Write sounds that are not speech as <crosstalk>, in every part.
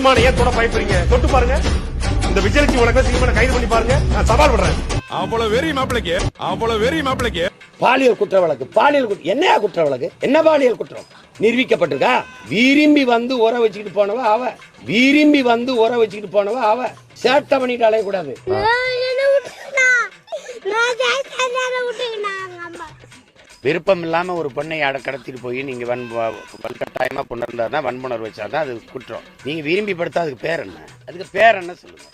சீமான ஏன் தொட பயப்படுறீங்க? தொட்டு பாருங்க. இந்த விஜயலட்சுமி உனக்கு சீமான கைது பண்ணி பாருங்க. நான் சவால் விடுறேன். அவ்வளவு வெறி மாப்பிளைக்கு அவ்வளவு வெறி மாப்பிளைக்கு பாலியல் குற்ற வழக்கு பாலியல் குற்ற என்னையா குற்ற வழக்கு என்ன பாலியல் குற்றம்? நிரூபிக்கப்பட்டிருக்கா? விரும்பி வந்து உர வச்சுக்கிட்டு போனவ அவ. விரும்பி வந்து உர வச்சுக்கிட்டு போனவ அவ. சேட்டை பண்ணிட்டு அலையக்கூடாது. விருப்பம் இல்லாம ஒரு பொண்ணை அட கடத்திட்டு போய் நீங்க வன் வன்கட்டாயமா கொண்டு இருந்தாருன்னா வன்புணர்வு வச்சாதான் அது குற்றம். நீங்க விரும்பி படுத்தா அதுக்கு பேர் என்ன? அதுக்கு பேர் என்ன சொல்லுங்க?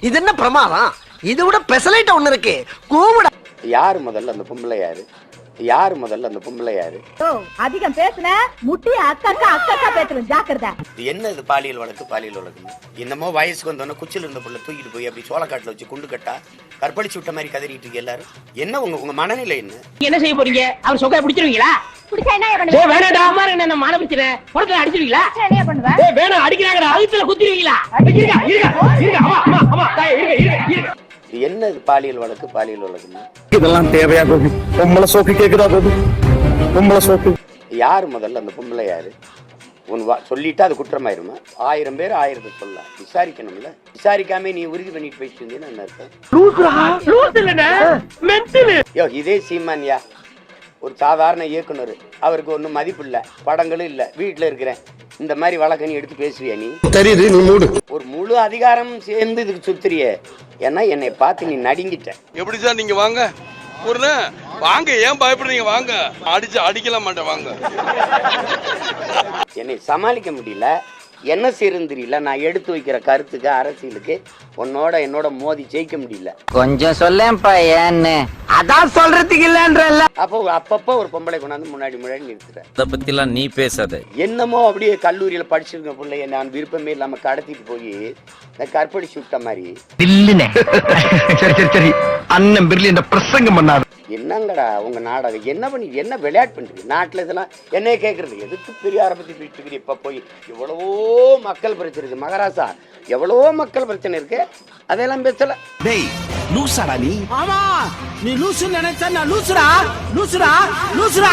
இது என்ன பிரமாதம்? இதை விட பெசலைட்ட ஒண்ணு இருக்கு. கூவிட. யாரு முதல்ல அந்த பொம்பளை யாரு? யாரு முதல்ல? அந்த பொம்பளை யாரு? அதிகம் பேசுன முட்டி அக்கா அக்கா பேசுறேன் ஜாக்கிரதை. இது என்ன இது பாலியல் வழக்கு பாலியல் வழக்கு என்னமோ வயசுக்கு வந்தோன்னே குச்சில இருந்த புள்ள தூக்கிட்டு போய் அப்படி சோளக்காட்டுல வச்சு குண்டு கட்டா கற்பழிச்சு விட்ட மாதிரி கதறிட்டு இருக்கு எல்லாரும். என்ன உங்க உங்க மனநிலை என்ன? என்ன செய்ய போறீங்க? அவர் சொக்கா பிடிச்சிருவீங்களா? பிடிச்சா என்ன பண்ணுவேன் வேணாடா அம்மா என்ன மான அடிச்சிருவீங்களா? என்ன பண்ணுவேன் அடிக்கிறாங்கடா அழுத்துல குத்திருவீங்களா? இருங்க இருங்க இருங்க அம்மா அம்மா அம்மா தாய், இருங்க இருங்க இருங்க. இது என்ன பாலியல் வழக்கு பாலியல் வழக்குன்னு? இதெல்லாம் தேவையா கோபி? பொம்பளை சோக்கு கேக்குதா கோபி? பொம்பளை சோக்கு. யாரு முதல்ல அந்த பொம்பளை யாரு? உன் வா சொல்லிட்டா அது குற்றமாயிருமா? ஆயிரம் பேர் ஆயிரத்தை சொல்லலாம் விசாரிக்கணும்ல. விசாரிக்காம நீ உறுதி பண்ணிட்டு போயிட்டு இருந்தீங்கன்னா என்ன யோ இதே சீமான்யா. ஒரு சாதாரண இயக்குனர். அவருக்கு ஒன்றும் மதிப்பு இல்லை. படங்களும் இல்லை. வீட்டில் இருக்கிறேன். இந்த மாதிரி வழக்க நீ எடுத்து பேசுவியா நீ? தெரியுது நீ மூடு. ஒரு முழு அதிகாரம் சேர்ந்து இதுக்கு சுத்துறிய. ஏன்னா என்னை பார்த்து நீ நடுங்கிட்ட. எப்படி சார் நீங்க வாங்க? ஒரு வாங்க ஏன் பயப்படுறீங்க? வாங்க. அடிச்சு அடிக்கலாம் மாட்டேன் வாங்க. என்னை சமாளிக்க முடியல. என்ன செய்யறதுன்னு தெரியல. நான் எடுத்து வைக்கிற கருத்துக்கு அரசியலுக்கு உன்னோட என்னோட மோதி ஜெயிக்க முடியல. கொஞ்சம் சொல்லேன்ப்பா ஏன்னு. அதான் சொல்றதுக்கு இல்லன்றல்ல. அப்போ அப்பப்போ ஒரு பொம்பளை கொண்டாந்து முன்னாடி முன்னாடி நிறுத்துறேன் அத பத்திலாம் நீ பேசாத. என்னமோ அப்படியே கல்லூரியில் படிச்சிருக்க பிள்ளைய நான் விருப்பமே இல்லாம கடத்திட்டு போய் இந்த கற்பழிச்சு விட்ட மாதிரி. தில்லுனே. சரி சரி சரி. அண்ணன் பிர்லி இந்த பிரசங்கம் பண்ணாத. என்னங்கடா உங்க நாடகம்? என்ன பண்ணி என்ன விளையாட்டு பண்றீங்க? நாட்டுல இதெல்லாம் என்னைய கேக்குறது? எதுக்கு பெரியார பத்தி பேசிட்டு? இப்ப போய் எவ்வளவோ மக்கள் பிரச்சனை இருக்கு. மகாராசா எவ்வளவோ மக்கள் பிரச்சனை இருக்கு. அதெல்லாம் பேசல. டேய் லூசாடா நீ? ஆமா நீ லூசு நினைச்சா நான் லூசுடா? லூசுடா? லூசுடா?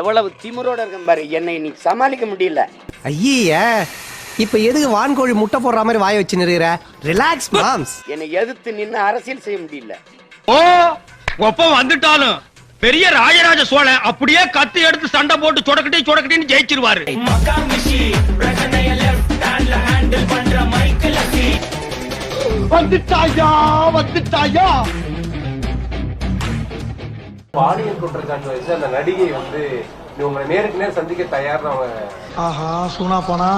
எவ்வளவு திமிரோட இருக்கேன் பாரு. என்னை நீ சமாளிக்க முடியல. ஐய இப்ப எதுக்கு வான்கோழி முட்டை போடுற மாதிரி வாய வச்சு நிறுகிற ரிலாக்ஸ் மாம்ஸ் என்னை எதிர்த்து நின்று அரசியல் செய்ய முடியல. ஓ ஒப்ப வந்துட்டாலும் பெரிய ராஜராஜ சோழன் அப்படியே கத்தி எடுத்து சண்டை போட்டு சொடக்கட்டி சொடக்கட்டின்னு ஜெயிச்சிருவாரு. வந்துட்டாயா வந்துட்டாயா? பாலியல் குற்றச்சாட்டு வச்சு அந்த நடிகை வந்து இவங்களை நேருக்கு நேர் சந்திக்க தயார்னு அவங்க ஆஹா சூனா போனா.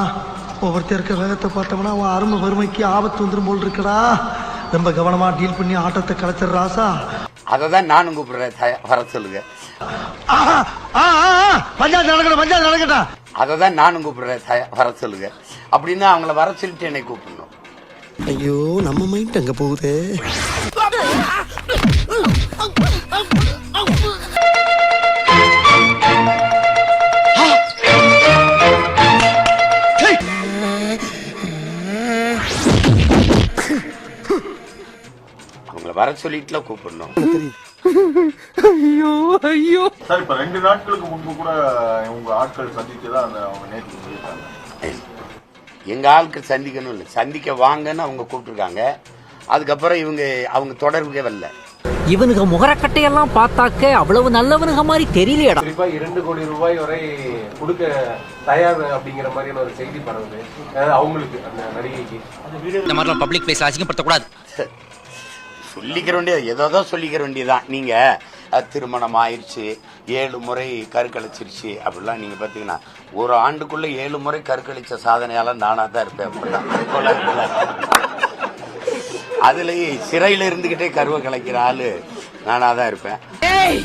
ஒவ்வொருத்தர் இருக்க வேகத்தை பார்த்தோம்னா அவன் அருமை வறுமைக்கு ஆபத்து வந்துடும் போல் இருக்கடா. ரொம்ப கவனமா டீல் பண்ணி ஆட்டத்தை கலைச்சிடுற ராசா. அதை தான் நானும் கூப்பிடுறேன் வர சொல்லுங்க ஆஹா, ஆ, ஆ, ஆ, பஞ்சாயத்து நடக்கட்டும் பஞ்சாயத்து நடக்கட்டும் அதை தான் நானும் கூப்பிடுறேன் வர சொல்லுங்க அப்படின்னா அவங்கள வர சொல்லிட்டு என்னை கூப்பிடணும் ஐயோ நம்ம மைண்ட் அங்க போகுது வர சொல்லிட்டுல கூப்பிடணும். சார் இப்ப ரெண்டு நாட்களுக்கு முன்பு கூட உங்க ஆட்கள் சந்தித்து தான் அந்த அவங்க நேற்று சொல்லியிருக்காங்க எங்க ஆட்கள் சந்திக்கணும் இல்லை. சந்திக்க வாங்கன்னு அவங்க கூப்பிட்டுருக்காங்க. அதுக்கப்புறம் இவங்க அவங்க தொடர்புக்கே வரல. இவனுக்கு முகரக்கட்டையெல்லாம் பார்த்தாக்க அவ்வளவு நல்லவனுங்க மாதிரி தெரியலையடா. குறிப்பா இரண்டு கோடி ரூபாய் வரை கொடுக்க தயார் அப்படிங்கிற மாதிரியான ஒரு செய்தி பரவுது. அவங்களுக்கு அந்த நடிகைக்கு. இந்த மாதிரிலாம் பப்ளிக் பிளேஸ் அசிங்கப்படுத்தக்கூடாது. சொல்லிக்கிற வேண்டியது ஏதோ சொல்லிக்கிற வேண்டியதுதான். நீங்க அஹ், திருமணம் ஆயிடுச்சு ஏழு முறை கருக்கழிச்சிருச்சு அப்படிலாம் நீங்க பாத்தீங்கன்னா ஒரு ஆண்டுக்குள்ள ஏழு முறை கருக்கழிச்ச சாதனையால நானா தான் இருப்பேன் அப்படிலாம். அதுலயும் சிறையில இருந்துகிட்டே கருவை கலைக்கிற ஆளு நானா தான் இருப்பேன். ஏய்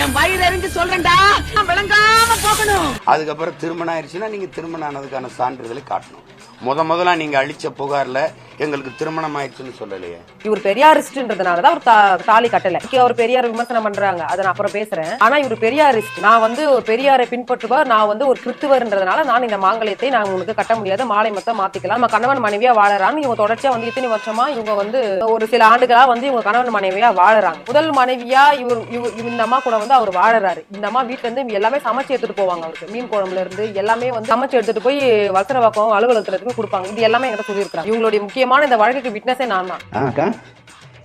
என் வயிறு அறிஞ்சு சொல்றேன்டா. நான் விளங்காம போகணும். அதுக்கப்புறம் திருமணம் ஆயிடுச்சுன்னா நீங்க திருமணம் ஆனதுக்கான சான்றிதழை காட்டணும். முத முதல்ல நீங்க அளிச்ச புகார்ல எங்களுக்கு திருமணம் ஆயிடுச்சுன்னு சொல்லலையே. இவர் பெரியாரிஸ்ட்ன்றதுனாலதான் அவர் தாலி கட்டல. அவர் பெரியார் விமர்சனம் பண்றாங்க. அதை நான் அப்புறம் பேசுறேன். ஆனா இவர் பெரியாரிஸ்ட். நான் வந்து பெரியாரை பின்பற்றுவார் நான் வந்து ஒரு கிறிஸ்துவர்ன்றதுனால நான் இந்த மாங்கல்யத்தை நான் உனக்கு கட்ட முடியாது. மாலை மொத்தம் மாத்திக்கலாம். நம்ம கணவன் மனைவியா வாழறான்னு இவங்க தொடர்ச்சியா வந்து இத்தனை வருஷமா இவங்க வந்து ஒரு சில ஆண்டுகளா வந்து இவங்க கணவன் மனைவியா வாழறாங்க. முதல் மனைவியா இவர் இவ- இந்த அம்மா கூட வந்து அவர் வாழறாரு. இந்த அம்மா வீட்டுல இருந்து எல்லாமே சமைச்சு எடுத்துட்டு போவாங்க அவருக்கு. மீன் குழம்புல இருந்து எல்லாமே வந்து சமைச்சு எடுத்துட்டு போய் வசரவாக்கம் அலுவலகத்துல இருந்து கொடுப்பாங்க. இது எல்லாமே எங்கிட்ட சொல்லியிருக்காங்க இவங்களுடைய முக்கியமான இந்த வழக்குக்கு விட்னஸே நான் தான். ஆ அக்கா.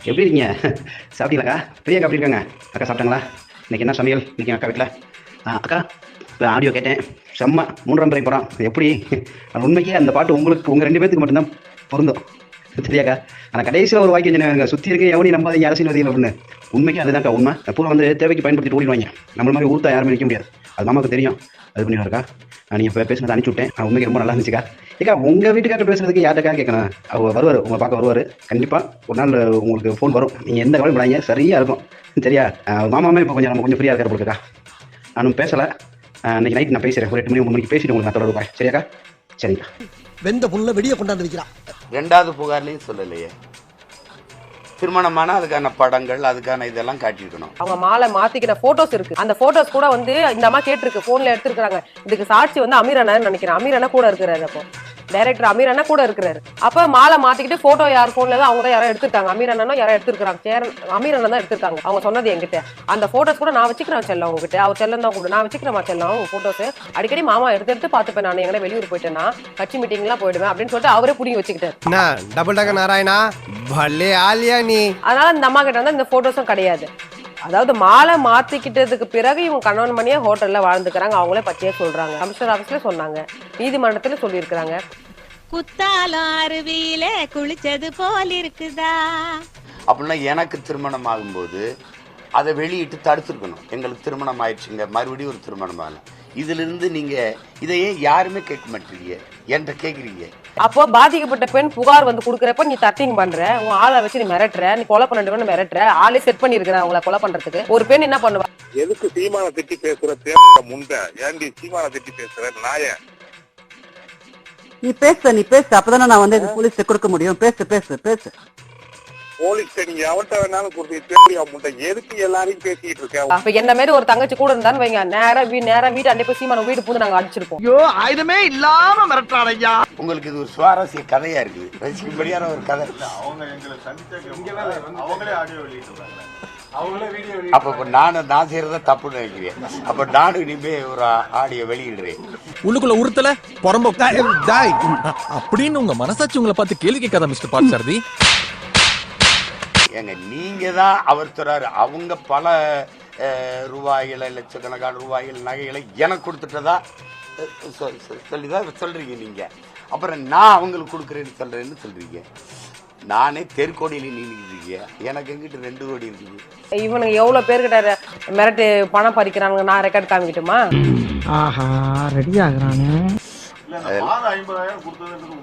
எப்படி இருக்கீங்க? சாப்பிட்டீங்களாக்கா? பிரியாக்கா எப்படி இருக்காங்க? அக்கா சாப்பிட்டாங்களா? இன்னைக்கு என்ன சமையல்? இன்னைக்கு அக்கா வீட்டில் ஆ அக்கா இப்போ ஆடியோ கேட்டேன். செம்ம மூன்றாம் பிறை படம் எப்படி? உண்மைக்கே அந்த பாட்டு உங்களுக்கு உங்கள் ரெண்டு பேத்துக்கு மட்டும்தான் பொருந்தும். சரியாக்கா ஆனால் கடைசியில் ஒரு வாக்கியம் சொன்னாங்க சுற்றி இருக்க எவனையும் நம்பாதீங்க அரசியல்வாதிகள் அப்படின்னு. உண்மைக்கு அதுதான்க்கா உண்மை. பூரா வந்து தேவைக்கு பயன்படுத்திட்டு ஓடிடுவாங்க. நம்மள மாதிரி ஊர்த்தா யாருமே நிற்க முடியாது. அது மாமாவுக்கு தெரியும். அது பண்ணி நீங்கள் இப்போ பேசுனதை அனுப்பிச்சு விட்டேன். உண்மைக்கு ரொம்ப நல்லா இருந்துச்சுக்கா. ஏக்கா உங்கள் வீட்டுக்கார்ட்ட பேசுறதுக்கு யார்ட்டக்கா கேட்கணும் அவர் வருவார் உங்களை பார்க்க வருவார். கண்டிப்பாக ஒரு நாள் உங்களுக்கு ஃபோன் வரும். நீங்கள் எந்த கவலை படாதீங்க சரியாக இருக்கும். சரியா? மாமாமே இப்போ கொஞ்சம் நம்ம கொஞ்சம் ஃப்ரீயாக இருக்கார் போட்டுக்கா நானும் பேசலை. இன்னைக்கு நைட் நான் பேசுகிறேன் ஒரு எட்டு மணி ஒன்பது மணிக்கு பேசிட்டு உங்களுக்கு நான் தொடர்பு சரியாக்கா? சரிங்கக்கா. வெந்த புண்ணுல வெடிய கொண்டாந்து வைக்கிறான். ரெண்டாவது புகார்லையும் சொல்லலையே. திருமணமான அதுக்கான படங்கள் அதுக்கான இதெல்லாம் காட்டியிருக்கணும். அவங்க மாலை மாத்திக்கிற போட்டோஸ் இருக்கு. அந்த போட்டோஸ் கூட வந்து இந்த அம்மா கேட்டிருக்கு போன்ல எடுத்திருக்காங்க இதுக்கு சாட்சி வந்து அமீர் அண்ணன் நினைக்கிறேன். அமீர் அண்ணா கூட இருக்கிறாரு அப்போ. டைரக்டர் அமீர் அண்ணா கூட இருக்கிறாரு. அப்ப மாலை மாத்திக்கிட்டு போட்டோ யார் போன்ல தான் அவங்க தான் யாரோ எடுத்திருக்காங்க. அமீர் அண்ணனும் யாரோ எடுத்திருக்காங்க சேரன் அமீர் அண்ணன் தான் எடுத்திருக்காங்க. அவங்க சொன்னது என்கிட்ட. அந்த போட்டோஸ் கூட நான் வச்சுக்கிறேன் செல்லம் உங்ககிட்ட அவர் செல்லம் தான் கூட நான் வச்சுக்கிறேன் செல்லம் உங்க போட்டோஸ் அடிக்கடி மாமா எடுத்து எடுத்து பார்த்துப்பேன் நான். எங்கன்னா வெளியூர் போயிட்டேன்னா கட்சி மீட்டிங்லாம் போயிடுவேன் அப்படின்னு சொல்லிட்டு அவரே புடிங்கி வச்சுக்கிட்டாரு. டபுள் டக்க நாராயணா? பல்லே ஆலியா நீ? அதனால இந்த அம்மா கிட்ட வந்து இந்த போட்டோஸும் கிடையாது. அதாவது மாலை மாத்திக்கிட்டதுக்கு பிறகு இவங்க கணவன் மணியா ஹோட்டல்ல வாழ்ந்துக்கிறாங்க. அவங்களே பச்சையா சொல்றாங்க. கமிஷனர் ஆபீஸ்ல சொன்னாங்க. நீதிமன்றத்துல சொல்லியிருக்கிறாங்க. குத்தாலம் அருவியில குளிச்சது போல் இருக்குதா? அப்படின்னா எனக்கு திருமணம் ஆகும்போது அதை வெளியிட்டு தடுத்துருக்கணும். எங்களுக்கு திருமணம் ஆயிடுச்சுங்க. மறுபடியும் ஒரு திருமணம் ஆகல இதிலிருந்து நீங்க இதை ஏன் யாருமே கேட்க மாட்டீங்க. என்கிட்ட கேட்குறீங்க அப்போ பாதிக்கப்பட்ட பெண் புகார் வந்து குடுக்கறப்ப நீ தட்டிங் பண்ற உன் ஆளை வச்சு நீ மிரட்டுற நீ கொலை பண்ணிட்டு மிரட்டுற ஆளே செட் பண்ணிருக்கிற அவங்கள கொலை பண்றதுக்கு. ஒரு பெண் என்ன பண்ணுவா? எதுக்கு சீமான திட்டி பேசுற முண்டை? ஏன்டி சீமான திட்டி பேசுற? நாய. நீ பேச நீ பேசு. அப்பதானே நான் வந்து போலீஸ் கொடுக்க முடியும். பேசு பேசு பேசு. போலீஸ் நீங்க எவன்கிட்ட வேணாலும் கொடுத்து தேவையா முண்டை எதுக்கு எல்லாரையும் பேசிட்டு இருக்க? அப்ப என்ன மாதிரி ஒரு தங்கச்சி கூட இருந்தான்னு வைங்க. நேரா வீ நேரா வீட்டு அண்டை போய் சீமான வீடு பூந்து நாங்க அடிச்சிருப்போம். ஐயோ ஆயுதமே இல்லாம உங்களுக்கு இது ஒரு சுவாரஸ்ய கதையா இருக்குது. ரசிக்கும்படியான ஒரு கதை. அவங்க எங்களை சந்திச்ச அவங்களே ஆடியோ வெளியிட்டு அவங்களே வீடியோ அப்ப நானும் நான் செய்யறத தப்புன்னு நினைக்கிறேன். அப்ப நானும் இனிமே ஒரு ஆடியோ வெளியிடுறேன். உள்ளுக்குள்ள உறுத்தல புறம்போ அப்படின்னு உங்க மனசாட்சி உங்களை பார்த்து கேள்வி கேட்காத மிஸ்டர் பாட்சாரதி. ஏங்க நீங்க தான் அவர் தராரு. அவங்க பல ரூபாய்களை லட்சக்கணக்கான ரூபாய்கள் நகைகளை எனக்கு கொடுத்துட்டதா? அஹ், சொ- சொ- சொல்லிதான் சொல்றீங்க நீங்க. அப்புறம் நான் அவங்களுக்கு கொடுக்குறேன்னு சொல்றேன்னு சொல்றீங்க. நானே தெருக்கோடியில நின்றுக்கிறீங்க எனக்கு எங்கிட்ட ரெண்டு கோடி இருக்குது. இவனுங்க எவ்வளவு பேர்கிட்ட மிரட்டு பணம் பறிக்கிறானுங்க. நான் ரெக்கார்ட் காமிக்கட்டுமா? ஆஹா ரெடி ஆகுறானே. ஐம்பதாயிரம் கொடுத்ததுன்றது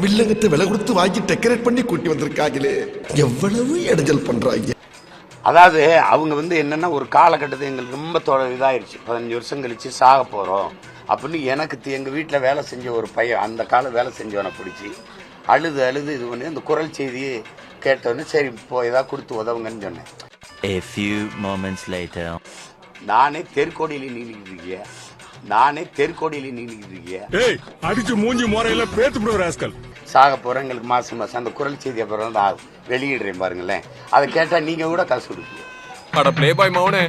வில்லங்கத்தை விலை கொடுத்து வாங்கி டெக்கரேட் பண்ணி கூட்டி வந்திருக்காங்களே. எவ்வளவு இடைஞ்சல் பண்றாங்க. அதாவது அவங்க வந்து என்னன்னா ஒரு காலகட்டத்தில் எங்களுக்கு ரொம்ப தொ இதாயிருச்சு. பதினஞ்சு வருஷம் கழிச்சு சாக போகிறோம் அப்படின்னு எனக்கு தி- எங்க வீட்டில் வேலை செஞ்ச ஒரு பையன் அந்த காலம் வேலை செஞ்சவனை பிடிச்சி அழுது அழுது இது பண்ணி அந்த குரல் செய்தியை கேட்டோன்னே சரி இப்போ ஏதாவது கொடுத்து உதவுங்கன்னு சொன்னேன். A few moments later. நானே தெருக்கோடியில் நின்றுக்கிறீங்க நானே தெருக்கோடியில் நின்றுக்கிறீங்க அடிச்சு மூஞ்சி முறையில பேத்து விடுவாஸ்கல் சாக போகிறோம் எங்களுக்கு மாதம் மாதம் அந்த குரல் செய்தி அப்புறம் நான் வெளியிடுறேன் பாருங்களேன். அதை கேட்டால் நீங்கள் கூட காசு கொடுப்பீங்க அட ப்ளே பாய் மௌனே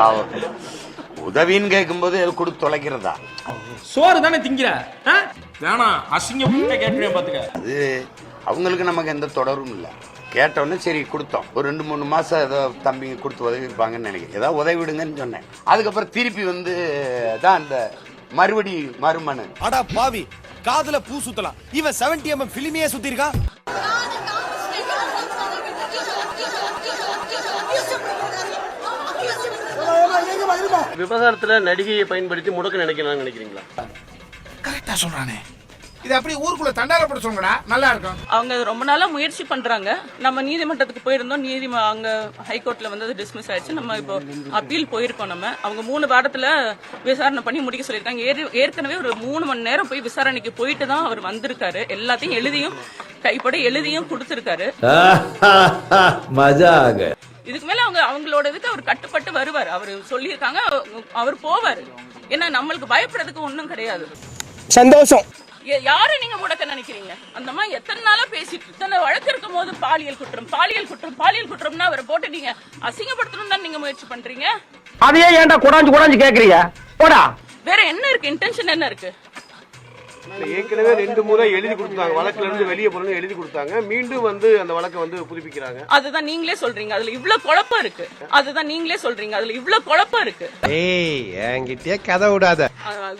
பாவம். உதவின்னு கேட்கும்போது கொடுத்து தொலைக்கிறதா? சோறு தானே திங்கிற வேணாம் அசிங்கம் கேட்டுருவேன் பாத்துக்க. அது அவங்களுக்கு நமக்கு எந்த தொடரும் இல்லை. கேட்டோன்னே சரி கொடுத்தோம். ஒரு ரெண்டு மூணு மாசம் ஏதோ தம்பிங்க கொடுத்து உதவி இருப்பாங்கன்னு நினைக்கிறேன். ஏதாவது உதவி விடுங்கன்னு சொன்னேன். அதுக்கப்புறம் திருப்பி வந்து தான் அந்த மறுபடி மறுமனு அடா பாவி காதுல பூ சுத்தலாம். இவன் செவன்டி எம் பிலிமியே சுத்தி இருக்கான் விவகாரத்துல நடிகையை பயன்படுத்தி முடக்க நினைக்கலாம்னு நினைக்கிறீங்களா? கரெக்டா சொல்றானே. இது அப்படி ஊருக்குள்ள தண்டாரப்பட சொல்லுங்கடா. நல்லா இருக்கும். அவங்க ரொம்ப நாளா முயற்சி பண்றாங்க. நம்ம நீதிமன்றத்துக்கு போயிருந்தோம். நீதி அங்க ஹைகோர்ட்ல வந்து அது டிஸ்மிஸ் ஆயிடுச்சு. நம்ம இப்போ அப்பீல் போயிருக்கோம் நம்ம. அவங்க மூணு வாரத்துல விசாரணை பண்ணி முடிக்க சொல்லியிருக்காங்க. ஏற்- ஏற்கனவே ஒரு மூணு மணி நேரம் போய் விசாரணைக்கு போயிட்டு தான் அவர் வந்திருக்காரு. எல்லாத்தையும் எழுதியும் கைப்பட எழுதியும் கொடுத்திருக்காரு. <laughs> இதுக்கு மேல அவங்க அவங்களோட இதுக்கு அவர் கட்டுப்பட்டு வருவார். அவர் சொல்லியிருக்காங்க அவர் போவார். ஏன்னா நம்மளுக்கு பயப்படுறதுக்கு ஒண்ணும் கிடையாது. சந்தோஷம். யாரை நீங்க முடக்க நினைக்கிறீங்க? அந்த மாதிரி எத்தனை நாளா பேசிட்டு இத்தனை வழக்கு இருக்கும் போது பாலியல் குற்றம் பாலியல் குற்றம் பாலியல் குற்றம்னா அவரை போட்டு நீங்க அசிங்கப்படுத்தணும் தான் நீங்க முயற்சி பண்றீங்க? அதையே ஏன்டா குடாஞ்சு குடாஞ்சு கேக்குறீங்க? போடா. வேற என்ன இருக்கு? இன்டென்ஷன் என்ன இருக்கு? ஏற்கனவே ரெண்டு முறை எழுதி கொடுத்தாங்க. வழக்குல இருந்து வெளியே போறேன்னு எழுதி கொடுத்தாங்க. மீண்டும் வந்து அந்த வழக்கை வந்து புதுப்பிக்கிறாங்க. அதுதான் நீங்களே சொல்றீங்க. அதுல இவ்ளோ குழப்பம் இருக்கு. அதுதான் நீங்களே சொல்றீங்க. அதுல இவ்ளோ குழப்பம் இருக்கு. ஏய் என்கிட்டயே கதை விடாத.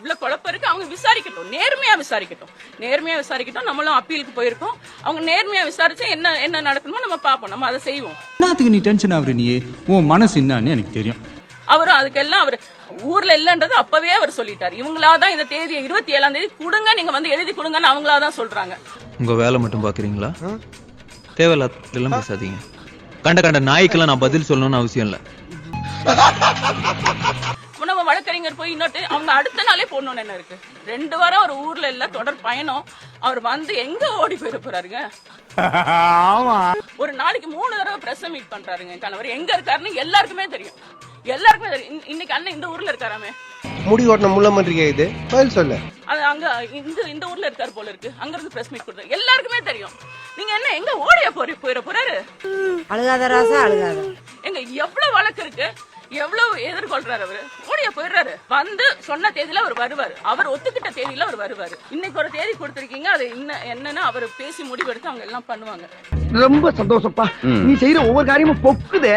இவ்ளோ குழப்பம் இருக்கு. அவங்க விசாரிக்கட்டும். நேர்மையா விசாரிக்கட்டும். நேர்மையா விசாரிக்கட்டும். நம்மளும் அப்பீலுக்கு போயிருக்கோம். அவங்க நேர்மையா விசாரிச்சு என்ன என்ன நடக்கணுமோ நம்ம பார்ப்போம். நம்ம அதை செய்வோம். என்னத்துக்கு நீ டென்ஷன் ஆகுற நீ உன் மனசு என்னன்னு எனக்கு தெரியும். அவரும் அதுக்கெல்லாம் அவர் ஊர்ல இல்லன்றது அப்பவே அவர் சொல்லிட்டார். இவங்களா தான் இந்த தேதியை இருபத்தி ஏழாம் தேதி கொடுங்க நீங்க வந்து எழுதி கொடுங்கன்னு அவங்களா தான் சொல்றாங்க. உங்க வேலை மட்டும் பாக்குறீங்களா? தேவையில்லாம் பேசாதீங்க. கண்ட கண்ட நாய்க்கெல்லாம் நான் பதில் சொல்லணும்னு அவசியம் இல்லை. நம்ம வழக்கறிஞர் போய் இன்னொட்டு அவங்க அடுத்த நாளே போடணும்னு என்ன இருக்கு? ரெண்டு வாரம் அவர் ஊர்ல இல்ல தொடர் பயணம். அவர் வந்து எங்க ஓடி போயிட போறாருங்க? ஒரு நாளைக்கு மூணு தடவை பிரஸ் மீட் பண்றாருங்க கணவர். எங்க இருக்காருன்னு எல்லாருக்குமே தெரியும். எல்லாருக்குமே தெரியும். இன்னைக்கு அண்ணன் இந்த ஊர்ல இருக்காராமே முடி ஓட்டின முள்ள மன்றிகை இது. பதில் சொல்லு. அது அங்க இந்த இந்த ஊர்ல இருக்காரு போல இருக்கு. அங்க இருந்து பிரஸ் மீட் கொடுத்தாரு எல்லாருக்குமே தெரியும். நீங்க என்ன எங்க ஓடிய போறி போயிட போறாரு? அழுகாத ராசா அழுகாத. எங்க எவ்வளவு வழக்கு இருக்கு? எவ்வளவு எதிர்கொள்றாரு அவரு? ஓடிய போயிடுறாரு. வந்து சொன்ன தேதியில அவர் வருவாரு. அவர் ஒத்துக்கிட்ட தேதியில அவர் வருவாரு. இன்னைக்கு ஒரு தேதி கொடுத்திருக்கீங்க. அது என்ன என்னன்னு அவர் பேசி முடிவெடுத்து அவங்க எல்லாம் பண்ணுவாங்க. ரொம்ப சந்தோஷப்பா. நீ செய்யற ஒவ்வொரு காரியமும் பொக்குதே.